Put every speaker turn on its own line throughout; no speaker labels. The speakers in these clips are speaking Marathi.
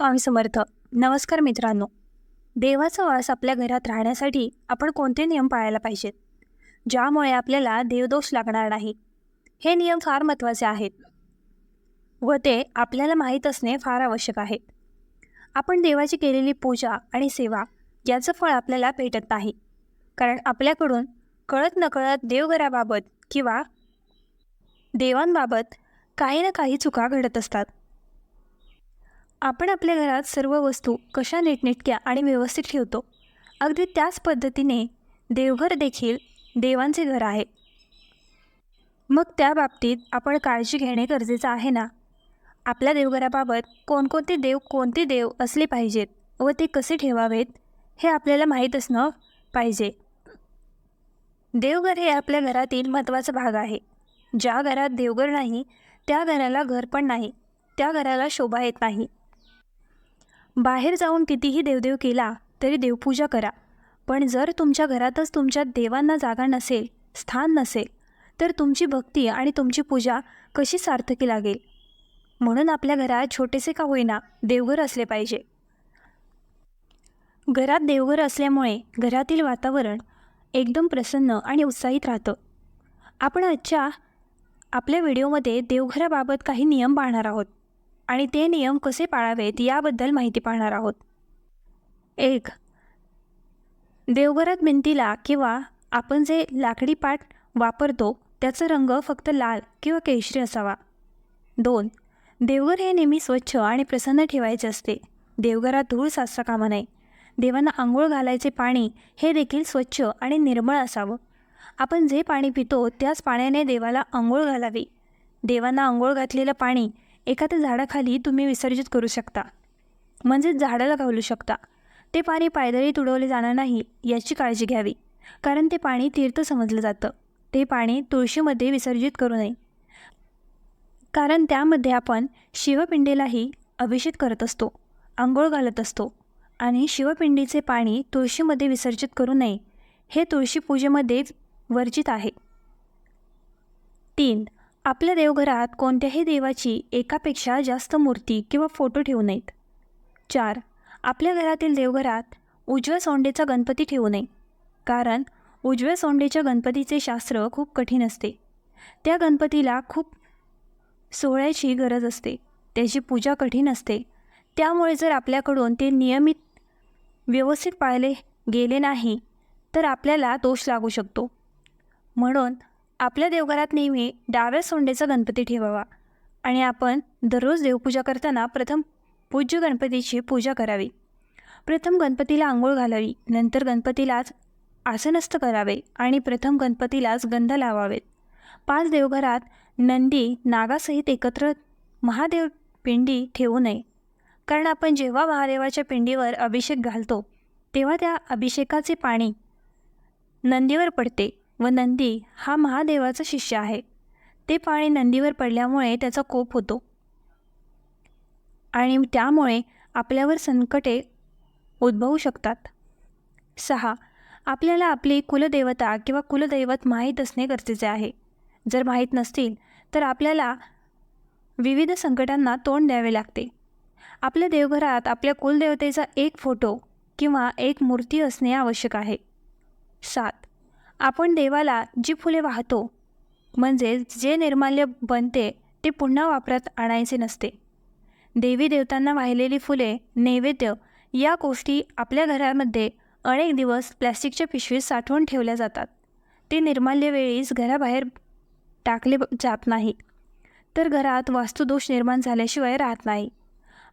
स्वामी समर्थ. नमस्कार मित्रांनो. देवाचा वास आपल्या घरात राहण्यासाठी आपण कोणते नियम पाळायला पाहिजेत? ज्यामुळे आपल्याला देवदोष लागणार नाही. हे नियम फार महत्त्वाचे आहेत. व ते आपल्याला माहीत असणे फार आवश्यक आहे. आपण देवाची केलेली पूजा आणि सेवा याचं फळ आपल्याला भेटत नाही. कारण आपल्याकडून कळत नकळत देवघराबाबत किंवा देवांबाबत काही ना काही चुका घडत असतात. आपण आपल्या घरात सर्व वस्तू कशा नीटनेटक्या आणि व्यवस्थित ठेवतो? अगदी त्याच पद्धतीने देवघर देखील देवांचे घर आहे. मग त्या बाबतीत आपण काळजी घेणे गरजेचं आहे ना? आपल्या देवघराबाबत कोणकोणते देव कोणते देव असले पाहिजेत व ते कसे ठेवावेत हे आपल्याला माहीत असणं पाहिजे. देवघर हे आपल्या घरातील महत्त्वाचा भाग आहे. ज्या घरात देवघर नाही त्या घराला घर पण नाही त्या घराला शोभा येत नाही. बाहेर जाऊन कितीही देवदेव केला तरी देवपूजा करा. पण जर तुमच्या घरातच तुमच्या देवांना जागा नसेल स्थान नसेल तर तुमची भक्ती आणि तुमची पूजा कशी सार्थकी लागेल? म्हणून आपल्या घरात छोटेसे का होईना देवघर असले पाहिजे. घरात देवघर असल्यामुळे घरातील वातावरण एकदम प्रसन्न आणि उत्साहित राहतं. आपण आजच्या आपल्या व्हिडिओमध्ये देवघराबाबत काही नियम पाहणार आहोत. आणि ते नियम कसे पाळावेत याबद्दल माहिती पाहणार आहोत. एक देवघरात भिंतीला किंवा आपण जे लाकडी पाट वापरतो त्याचा रंग फक्त लाल किंवा केशरी असावा. दोन देवघर हे नेहमी स्वच्छ आणि प्रसन्न ठेवायचे असते. देवघरात धूळ साचता कामा नये. देवांना आंघोळ घालायचे पाणी हे देखील स्वच्छ आणि निर्मळ असावं. आपण जे पाणी पितो त्याच पाण्याने देवाला आंघोळ घालावी. देवांना आंघोळ घातलेलं पाणी एखाद्या झाडाखाली तुम्ही विसर्जित करू शकता. म्हणजेच झाडाला घालू शकता. ते पाणी पायदळी तुडवले जाणार नाही याची काळजी घ्यावी. कारण ते पाणी तीर्थ समजलं जातं. ते पाणी तुळशीमध्ये विसर्जित करू नये. कारण त्यामध्ये आपण शिवपिंडीलाही अभिषेक करत असतो आंघोळ घालत असतो आणि शिवपिंडीचे पाणी तुळशीमध्ये विसर्जित करू नये. हे तुळशी पूजेमध्ये वर्जित आहे. तीन आपल्या देवघरात कोणत्याही देवाची एकापेक्षा जास्त मूर्ती किंवा फोटो ठेवू नयेत. चार आपल्या घरातील देवघरात उजव्या सोंडेचा गणपती ठेवू नये. कारण उजव्या सोंडेच्या गणपतीचे शास्त्र खूप कठीण असते. त्या गणपतीला खूप सोहळ्याची गरज असते. त्याची पूजा कठीण असते. त्यामुळे जर आपल्याकडून ते नियमित व्यवस्थित पाळले गेले नाही तर आपल्याला दोष लागू शकतो. म्हणून आपल्या देवघरात नेहमी डाव्या सोंडेचा गणपती ठेवावा आणि आपण दररोज देवपूजा करताना प्रथम पूज्य गणपतीची पूजा करावी. प्रथम गणपतीला आंघोळ घालावी नंतर गणपतीलाच आसनस्थ करावे आणि प्रथम गणपतीलाच गंध लावावेत. पाच देवघरात नंदी नागासहित एकत्र महादेव पिंडी ठेवू नये. कारण आपण जेव्हा महादेवाच्या पिंडीवर अभिषेक घालतो तेव्हा त्या अभिषेकाचे पाणी नंदीवर पडते. व नंदी हा महादेवाचा शिष्य आहे. ते पाणी नंदीवर पडल्यामुळे त्याचा कोप होतो. आणि त्यामुळे आपल्यावर संकटे उद्भवू शकतात. सहा. आपल्याला आपली कुलदेवता किंवा कुलदैवत माहीत असणे गरजेचे आहे. जर माहीत नसतील तर आपल्याला विविध संकटांना तोंड द्यावे लागते. आपल्या देवघरात आपल्या कुलदेवतेचा एक फोटो किंवा एक मूर्ती असणे आवश्यक आहे. सात. आपण देवाला जी फुले वाहतो म्हणजेच जे निर्माल्य बनते ते पुन्हा वापरात आणायचे नसते. देवी देवतांना वाहिलेली फुले नैवेद्य या गोष्टी आपल्या घरामध्ये अनेक दिवस प्लॅस्टिकच्या पिशवीत साठवून ठेवल्या जातात. ते निर्माल्य वेळीच घराबाहेर टाकले जात नाही. तर घरात वास्तुदोष निर्माण झाल्याशिवाय राहत नाही.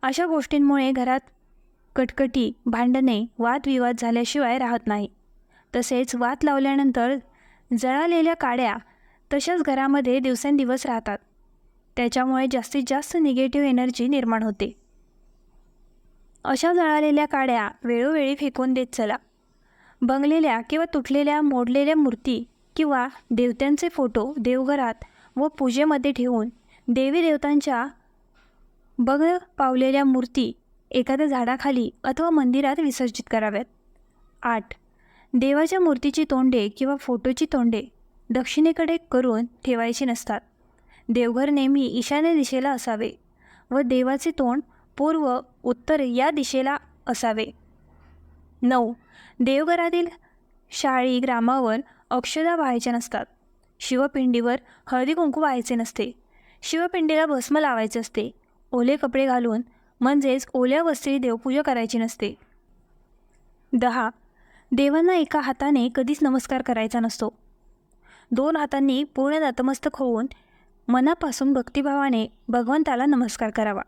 अशा गोष्टींमुळे घरात कटकटी भांडणे वादविवाद झाल्याशिवाय राहत नाही. तसेच वात लावल्यानंतर जळालेल्या काड्या तशाच घरामध्ये दिवसेंदिवस राहतात. त्याच्यामुळे जास्तीत जास्त निगेटिव्ह एनर्जी निर्माण होते. अशा जळालेल्या काड्या वेळोवेळी फेकून देत चला. बंगलेल्या किंवा तुटलेल्या मोडलेल्या मूर्ती किंवा देवत्यांचे फोटो देवघरात व पूजेमध्ये ठेवून देवी देवतांच्या बग पावलेल्या मूर्ती एखाद्या झाडाखाली अथवा मंदिरात विसर्जित कराव्यात. आठ देवाच्या मूर्तीची तोंडे किंवा फोटोची तोंडे दक्षिणेकडे करून ठेवायची नसतात. देवघर नेहमी ईशान्य दिशेला असावे व देवाचे तोंड पूर्व उत्तर या दिशेला असावे. नऊ. देवघरातील शाळी ग्रामावर अक्षदा व्हायच्या नसतात. शिवपिंडीवर हळदी कुंकू व्हायचे नसते. शिवपिंडीला भस्म लावायचे असते. ओले कपडे घालून म्हणजेच ओल्या वस्त्री देवपूजा करायची नसते. दहा. देवांना एका हाताने कधीच नमस्कार करायचा नसतो. दोन हातांनी पूर्ण नतमस्तक होऊन मनापासून भक्तिभावाने भगवंताला नमस्कार करावा.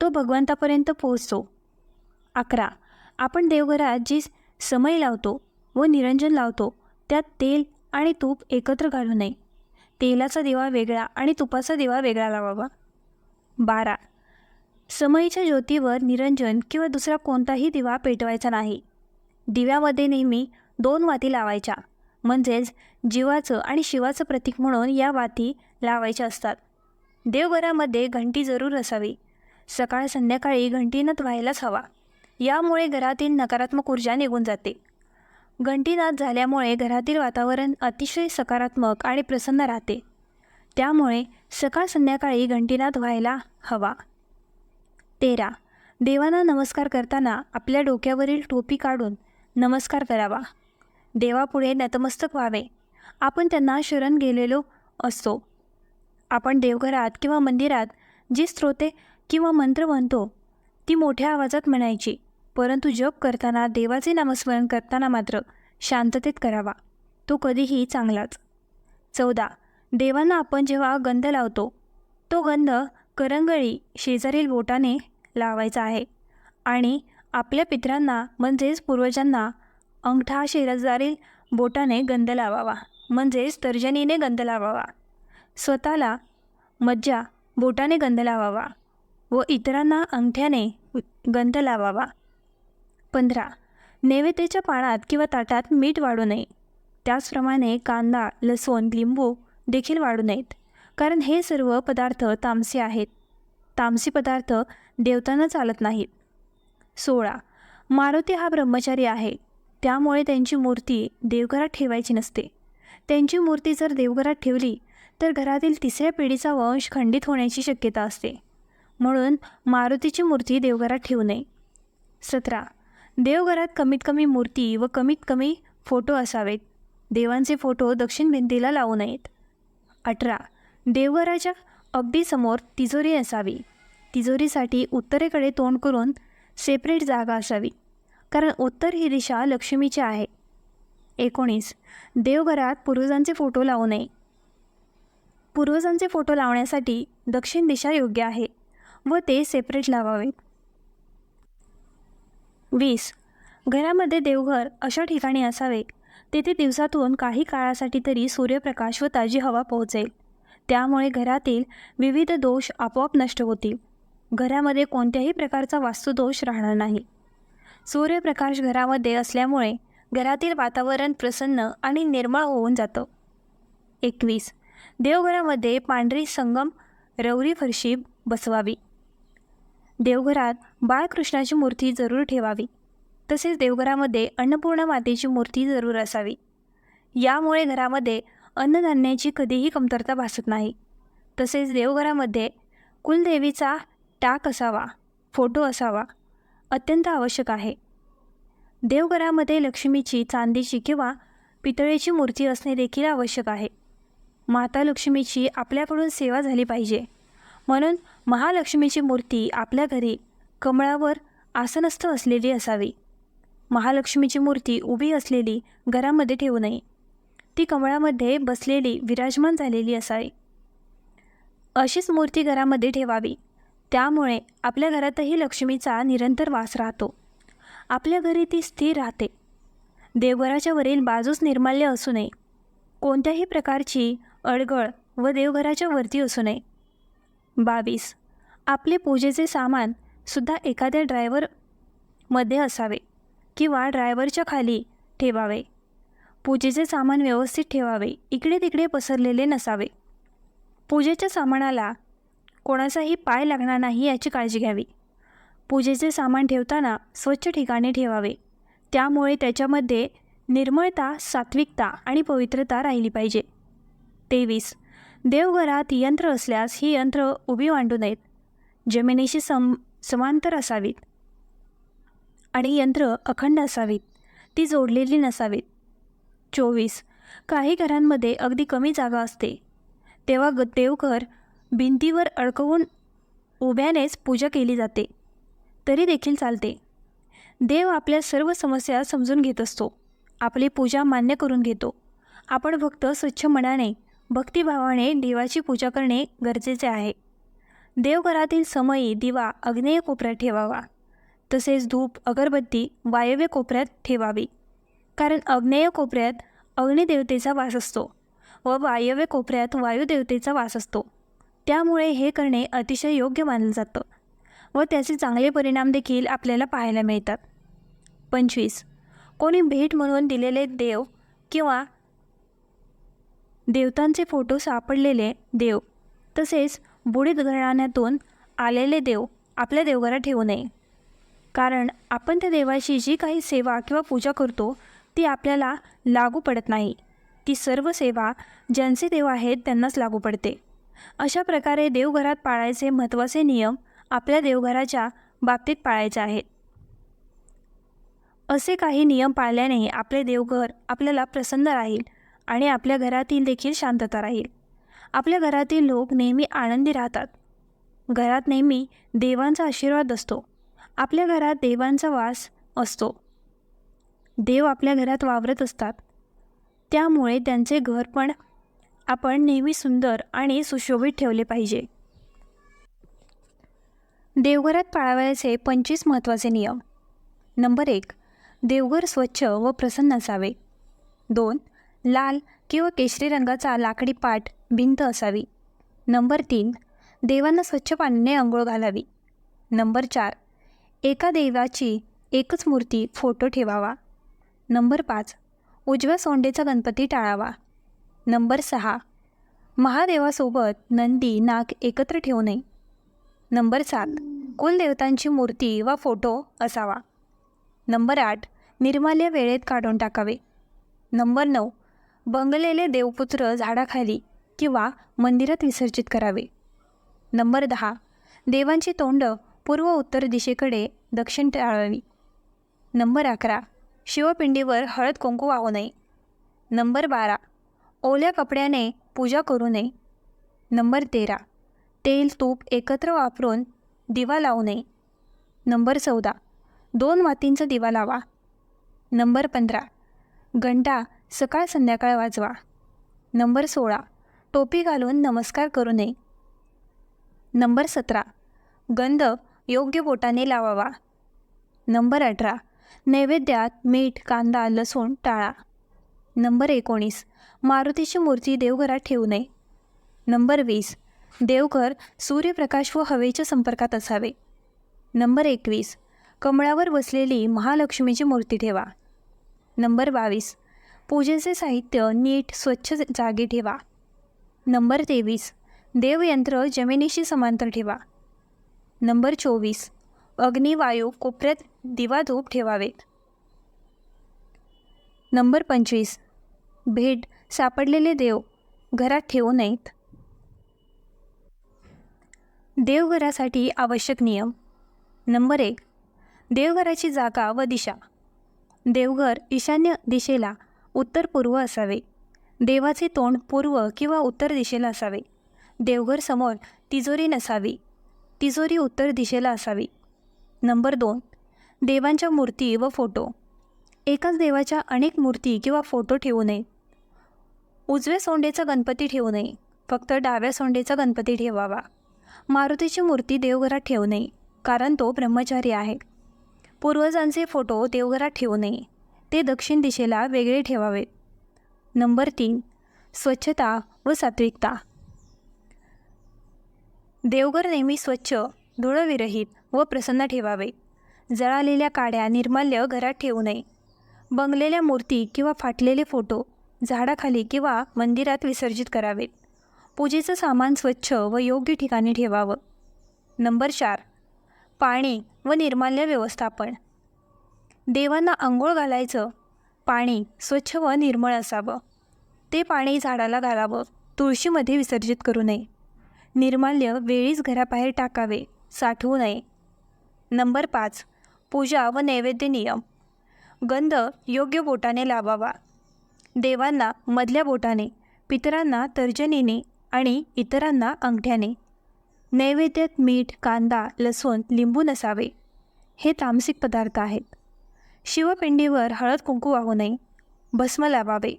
तो भगवंतापर्यंत पोहोचतो. अकरा. आपण देवघरात जी समय लावतो व निरंजन लावतो त्यात तेल आणि तूप एकत्र घालू नये. तेलाचा दिवा वेगळा आणि तुपाचा दिवा वेगळा लावावा. बारा. समयीच्या ज्योतीवर निरंजन किंवा दुसरा कोणताही दिवा पेटवायचा नाही. दिव्यामध्ये नेहमी दोन वाती लावायच्या. म्हणजेच जीवाचं आणि शिवाचं प्रतीक म्हणून या वाती लावायच्या असतात. देवघरामध्ये घंटी जरूर असावी. सकाळ संध्याकाळी घंटीनाद व्हायलाच हवा. यामुळे घरातील नकारात्मक ऊर्जा निघून जाते. घंटीनाद झाल्यामुळे घरातील वातावरण अतिशय सकारात्मक आणि प्रसन्न राहते. त्यामुळे सकाळ संध्याकाळी घंटीनाद व्हायला हवा. तेरा. देवांना नमस्कार करताना आपल्या डोक्यावरील टोपी काढून नमस्कार करावा. देवापुढे नतमस्तक व्हावे. आपण त्यांना शरण गेलेलो असतो आपण देवघरात किंवा मंदिरात जी स्त्रोते किंवा मंत्र म्हणतो ती मोठ्या आवाजात म्हणायची परंतु जप करताना देवाचे नामस्मरण करताना मात्र शांततेत करावा. तो कधीही चांगलाच. चौदा. देवांना आपण जेव्हा गंध लावतो तो गंध करंगळी शेजारील बोटाने लावायचा आहे आणि आपल्या पितरांना म्हणजेच पूर्वजांना अंगठा शेजारील बोटाने गंध लावावा म्हणजेच तर्जनीने गंध लावावा. स्वतःला मज्जा बोटाने गंध लावावा व इतरांना अंगठ्याने गंध लावावा. पंधरा. नैवेद्याच्या पानात किंवा ताटात मीठ वाढू नये. त्याचप्रमाणे कांदा लसूण लिंबू देखील वाढू नयेत. कारण हे सर्व पदार्थ तामसे आहेत. तामसी पदार्थ देवतांना चालत नाहीत. सोळा. मारुती हा ब्रह्मचारी आहे. त्यामुळे त्यांची मूर्ती देवघरात ठेवायची नसते. त्यांची मूर्ती जर देवघरात ठेवली तर घरातील तिसऱ्या पिढीचा वंश खंडित होण्याची शक्यता असते. म्हणून मारुतीची मूर्ती देवघरात ठेवू नये. सतरा. देवघरात कमीत कमी मूर्ती व कमीत कमी फोटो असावेत. देवांचे फोटो दक्षिण भिंतीला लावू नयेत. अठरा. देवघराच्या अगदी समोर तिजोरी असावी. तिजोरीसाठी उत्तरेकडे तोंड करून सेपरेट जागा असावी. कारण उत्तर ही दिशा लक्ष्मीची आहे. एकोणीस. देवघरात पूर्वजांचे फोटो लावू नये. पूर्वजांचे फोटो लावण्यासाठी दक्षिण दिशा योग्य आहे व ते सेपरेट लावावेत वीस. घरामध्ये देवघर अशा ठिकाणी असावे तेथे दिवसातून काही काळासाठी तरी सूर्यप्रकाश व ताजी हवा पोहोचेल. त्यामुळे घरातील विविध दोष आपोआप नष्ट होतील. घरामध्ये कोणत्याही प्रकारचा वास्तुदोष राहणार नाही. सूर्यप्रकाश घरामध्ये असल्यामुळे घरातील वातावरण प्रसन्न आणि निर्मळ होऊन जातं. एकवीस. देवघरामध्ये पांढरी संगम रवरी फरशी बसवावी. देवघरात बाळकृष्णाची मूर्ती जरूर ठेवावी. तसेच देवघरामध्ये अन्नपूर्णा मातेची मूर्ती जरूर असावी. यामुळे घरामध्ये अन्नधान्याची कधीही कमतरता भासत नाही. तसेच देवघरामध्ये कुलदेवीचा टाक असावा फोटो असावा अत्यंत आवश्यक आहे. देवघरामध्ये लक्ष्मीची चांदीची किंवा पितळेची मूर्ती असणे देखील आवश्यक आहे. माता लक्ष्मीची आपल्याकडून सेवा झाली पाहिजे. म्हणून महालक्ष्मीची मूर्ती आपल्या घरी कमळावर आसनस्थ असलेली असावी. महालक्ष्मीची मूर्ती उभी असलेली घरामध्ये ठेवू नये. ती कमळामध्ये बसलेली विराजमान झालेली असावी. अशीच मूर्ती घरामध्ये ठेवावी. त्यामुळे आपल्या घरातही लक्ष्मीचा निरंतर वास राहतो. आपल्या घरी ती स्थिर राहते. देवघराच्या वरील बाजूस निर्माल्य असू नये. कोणत्याही प्रकारची अडगळ व देवघराच्या वरती असू नये. बावीस. आपले पूजेचे सामान सुद्धा एखाद्या ड्रायव्हरमध्ये असावे किंवा ड्रायव्हरच्या खाली ठेवावे. पूजेचे सामान व्यवस्थित ठेवावे. इकडे तिकडे पसरलेले नसावे. पूजेच्या सामानाला कोणाचाही पाय लागणार नाही याची काळजी घ्यावी. पूजेचे सामान ठेवताना स्वच्छ ठिकाणी ठेवावे. त्यामुळे त्याच्यामध्ये निर्मळता सात्विकता आणि पवित्रता राहिली पाहिजे. तेवीस. देवघरात यंत्र असल्यास ही यंत्र उभी मांडू नयेत. जमिनीशी सम समांतर असावीत. आणि यंत्र अखंड असावीत. ती जोडलेली नसावीत. चोवीस. काही घरांमध्ये अगदी कमी जागा असते. तेव्हा ग देवघर भिंतीवर अडकवून उभ्यानेच पूजा केली जाते. तरी देखील चालते. देव आपल्या सर्व समस्या समजून घेत असतो. आपली पूजा मान्य करून घेतो. आपण फक्त स्वच्छ मनाने भक्तिभावाने देवाची पूजा करणे गरजेचे आहे. देवघरातील समयी दिवा अग्नेय कोपऱ्यात ठेवावा. तसेच धूप अगरबत्ती वायव्य कोपऱ्यात ठेवावी. कारण अग्नेय कोपऱ्यात अग्निदेवतेचा वास असतो व वायव्य कोपऱ्यात वायुदेवतेचा वास असतो. त्यामुळे हे करणे अतिशय योग्य मानलं जातं व त्याचे चांगले परिणाम देखील आपल्याला पाहायला मिळतात. पंचवीस. कोणी भेट म्हणून दिलेले देव किंवा देवतांचे फोटो सापडलेले देव तसेच बुडीत घराण्यातून आलेले देव आपल्या देवघरात ठेवू नये. कारण आपण त्या देवाशी जी काही सेवा किंवा पूजा करतो ती आपल्याला लागू पडत नाही. ती सर्व सेवा ज्यांचे देव आहेत त्यांनाच लागू पडते. अशा प्रकारे देवघरात पाळायचे महत्त्वाचे नियम आपल्या देवघराच्या बाबतीत पाळायचे आहेत. असे काही नियम पाळल्याने आपले देवघर आपल्याला प्रसन्न राहील आणि आपल्या घरातील देखील शांतता राहील. आपल्या घरातील लोक नेहमी आनंदी राहतात. घरात नेहमी देवांचा आशीर्वाद असतो. आपल्या घरात देवांचा वास असतो. देव आपल्या घरात वावरत असतात. त्यामुळे त्यांचे घर पण आपण नेहमी सुंदर आणि सुशोभित ठेवले पाहिजे. देवघरात पाळावयाचे पंचवीस महत्त्वाचे नियम. नंबर एक देवघर स्वच्छ व प्रसन्न असावे. दोन लाल किंवा केशरी रंगाचा लाकडी पाट भिंत असावी. नंबर तीन देवांना स्वच्छ पाण्याने आंघोळ घालावी. नंबर चार एका देवाची एकच मूर्ती फोटो ठेवावा. नंबर पाच उजव्या सोंडेचा गणपती टाळावा. नंबर सहा. महादेवासोबत नंदी नाग एकत्र ठेवू नये. नंबर सात. कुलदेवतांची मूर्ती वा फोटो असावा. नंबर आठ. निर्माल्य वेळेत काढून टाकावे. नंबर नऊ. बंगलेले देवपुत्र झाडाखाली किंवा मंदिरात विसर्जित करावे. नंबर दहा. देवांची तोंड पूर्व उत्तर दिशेकडे दक्षिण टाळावी. नंबर अकरा. शिवपिंडीवर हळद कुंकू वाहू नये. नंबर बारा. ओल्या कपड्याने पूजा करू नये. नंबर तेरा. तेल तूप एकत्र वापरून दिवा लावू नये. नंबर चौदा. दोन मातींचा दिवा लावा. नंबर पंधरा. घंटा सकाळ संध्याकाळ वाजवा. नंबर सोळा. टोपी घालून नमस्कार करू नये. नंबर सतरा. गंध योग्य बोटाने लावावा. नंबर अठरा. नैवेद्यात मीठ कांदा लसूण टाळा. नंबर एकोणीस. मारुतीची मूर्ती देवघरात ठेवू नये. नंबर वीस. देवघर सूर्यप्रकाश व हवेच्या संपर्कात असावे. नंबर एकवीस. कमळावर बसलेली महालक्ष्मीची मूर्ती ठेवा. नंबर बावीस. पूजेचे साहित्य नीट स्वच्छ जागी ठेवा. नंबर तेवीस. देवयंत्र जमिनीशी समांतर ठेवा. नंबर चोवीस. अग्निवायू कोपऱ्यात दिवा धूप ठेवावेत. नंबर पंचवीस. भेट सापडलेले देव घरात ठेवू नयेत. देवघरासाठी आवश्यक नियम. नंबर एक. देवघराची जागा व दिशा. देवघर ईशान्य दिशेला उत्तर पूर्व असावे. देवाचे तोंड पूर्व किंवा उत्तर दिशेला असावे. देवघर समोर तिजोरी नसावी. तिजोरी उत्तर दिशेला असावी. नंबर दोन. देवांच्या मूर्ती व फोटो. एकाच देवाच्या अनेक मूर्ती किंवा फोटो ठेवू नये. उजव्या सोंडेचा गणपती ठेवू नये. फक्त डाव्या सोंडेचा गणपती ठेवावा. मारुतीची मूर्ती देवघरात ठेवू नये कारण तो ब्रह्मचारी आहे. पूर्वजांचे फोटो देवघरात ठेवू नये. ते दक्षिण दिशेला वेगळे ठेवावे नंबर तीन स्वच्छता व सात्विकता. देवघर नेहमी स्वच्छ धुळविरहित व प्रसन्न ठेवावे. जळालेल्या काड्या निर्माल्य घरात ठेवू नये. बंगलेल्या मूर्ती किंवा फाटलेले फोटो झाडाखाली किंवा मंदिरात विसर्जित करावेत. पूजेचं सामान स्वच्छ व योग्य ठिकाणी ठेवावं. नंबर चार. पाणी व निर्माल्य व्यवस्थापन. देवांना आंघोळ घालायचं पाणी स्वच्छ व निर्मळ असावं. ते पाणी झाडाला घालावं तुळशीमध्ये विसर्जित करू नये. निर्माल्य वेळीच घराबाहेर टाकावे साठवू नये. नंबर पाच. पूजा व नैवेद्य नियम. गंध योग्य बोटाने लावावा. देवांना मधल्या बोटाने पितरांना तर्जनीने आणि इतरांना अंगठ्याने. नैवेद्यात मीठ कांदा लसूण लिंबू नसावे. हे तामसिक पदार्थ आहेत. शिवपिंडीवर हळद कुंकू वाहू नये. भस्म लावावे.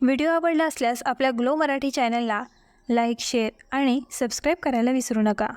व्हिडिओ आवडला असल्यास आपल्या ग्लो मराठी चॅनलला लाईक शेअर आणि सबस्क्राईब करायला विसरू नका.